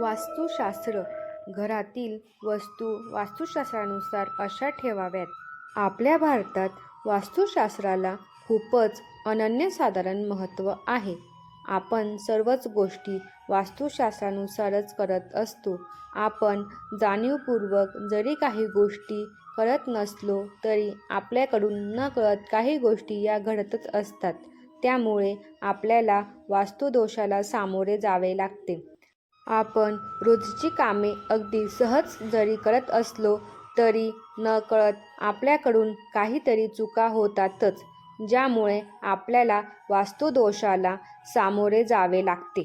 वास्तुशास्त्र. घरातील वस्तू वास्तुशास्त्रानुसार अशा ठेवाव्यात. आपल्या भारतात वास्तुशास्त्राला खूपच अनन्यसाधारण महत्त्व आहे. आपण सर्वच गोष्टी वास्तुशास्त्रानुसारच करत असतो. आपण जाणीवपूर्वक जरी काही गोष्टी करत नसलो तरी आपल्याकडून न कळत काही गोष्टी या घडतच असतात. त्यामुळे आपल्याला वास्तुदोषाला सामोरे जावे लागते. आपण रोजची कामे अगदी सहज जरी करत असलो तरी नकळत आपल्याकडून काहीतरी चुका होतातच ज्यामुळे आपल्याला वास्तुदोषाला सामोरे जावे लागते.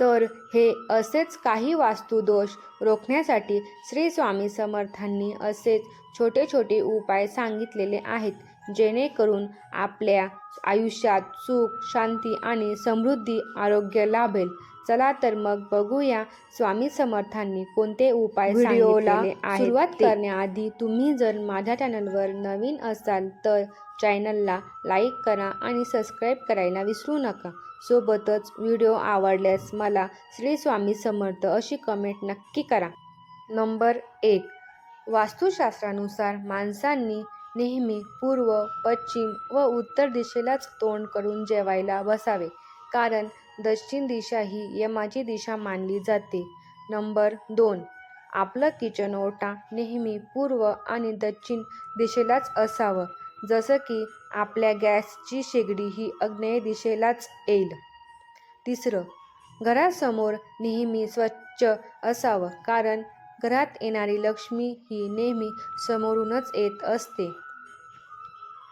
तर हे असेच काही वास्तुदोष रोखण्यासाठी श्री स्वामी समर्थांनी असेच छोटे छोटे उपाय सांगितलेले आहेत. जेणेकरून आपल्या आयुष्यात सुख शांती आणि समृद्धी आरोग्य लाभेल. चला तर मग बघूया स्वामी समर्थांनी कोणते उपाय व्हिडिओला सुरुवात करण्याआधी तुम्ही जर माझ्या चॅनलवर नवीन असाल तर चॅनलला लाईक करा आणि सबस्क्राईब करायला विसरू नका. सोबतच व्हिडिओ आवडल्यास मला श्री स्वामी समर्थ अशी कमेंट नक्की करा. नंबर एक. वास्तुशास्त्रानुसार माणसांनी नेहमी पूर्व पश्चिम व उत्तर दिशेलाच तोंड करून जेवायला बसावे. कारण दक्षिण दिशा ही यमाची दिशा मानली जाते. नंबर दोन. आपलं किचन ओटा नेहमी पूर्व आणि दक्षिण दिशेलाच असावं. जसं की आपल्या गॅसची शेगडी ही अग्नेय दिशेलाच येईल. तिसरं. घरासमोर नेहमी स्वच्छ असावं. कारण घरात येणारी लक्ष्मी ही नेहमी समोरूनच येत असते.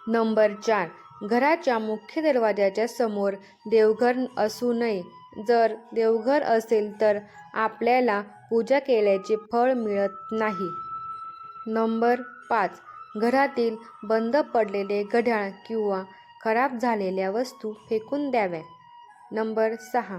नंबर चार. घराच्या मुख्य दरवाजाच्या समोर देवघर असू नये. जर देवघर असेल तर आपल्याला पूजा केल्याचे फळ मिळत नाही. नंबर पाच. घरातील बंद पडलेले घड्याळ किंवा खराब झालेल्या वस्तू फेकून द्याव्या. नंबर सहा.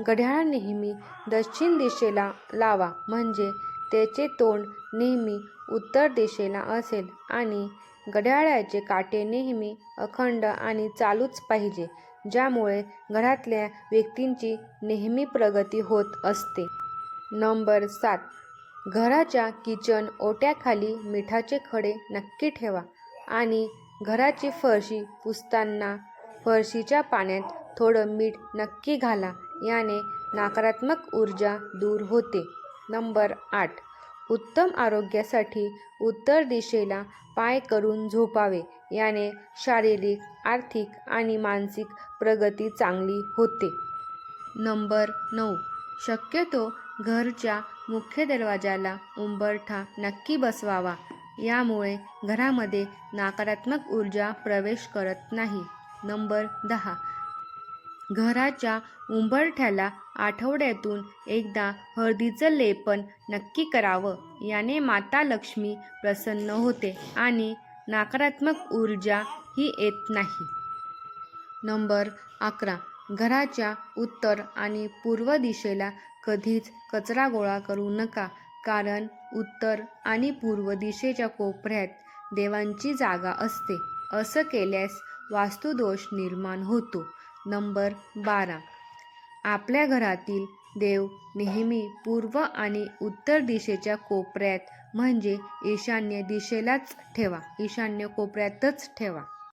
घड्याळ नेहमी दक्षिण दिशेला लावा म्हणजे त्याचे तोंड नेहमी उत्तर दिशेला असेल आणि घड्याळाचे काटे नेहमी अखंड आणि चालूच पाहिजे ज्यामुळे घरातल्या व्यक्तींची नेहमी प्रगती होत असते. नंबर सात. घराच्या किचन ओट्याखाली मिठाचे खडे नक्की ठेवा आणि घराची फरशी पुसताना फरशीच्या पाण्यात थोडं मीठ नक्की घाला याने नकारात्मक ऊर्जा दूर होते. नंबर आठ. उत्तम आरोग्यासाठी उत्तर दिशेला पाय करून झोपावे. याने शारीरिक आर्थिक आणि मानसिक प्रगती चांगली होते. नंबर नऊ. शक्यतो घरच्या मुख्य दरवाजाला उंबरठा नक्की बसवावा. यामुळे घरामध्ये नकारात्मक ऊर्जा प्रवेश करत नाही. नंबर दहा. घराच्या उंबरठ्याला आठवड्यातून एकदा हळदीचं लेपन नक्की करावं. याने माता लक्ष्मी प्रसन्न होते आणि नकारात्मक ऊर्जा ही येत नाही. नंबर अकरा. घराच्या उत्तर आणि पूर्व दिशेला कधीच कचरा गोळा करू नका कारण उत्तर आणि पूर्व दिशेच्या कोपऱ्यात देवांची जागा असते. असं केल्यास वास्तुदोष निर्माण होतो. नंबर बारा. आपल्या घरातील देव नेहमी पूर्व आणि उत्तर दिशेच्या कोपऱ्यात म्हणजे ईशान्य दिशेलाच ठेवा. ईशान्य कोपऱ्यातच ठेवा.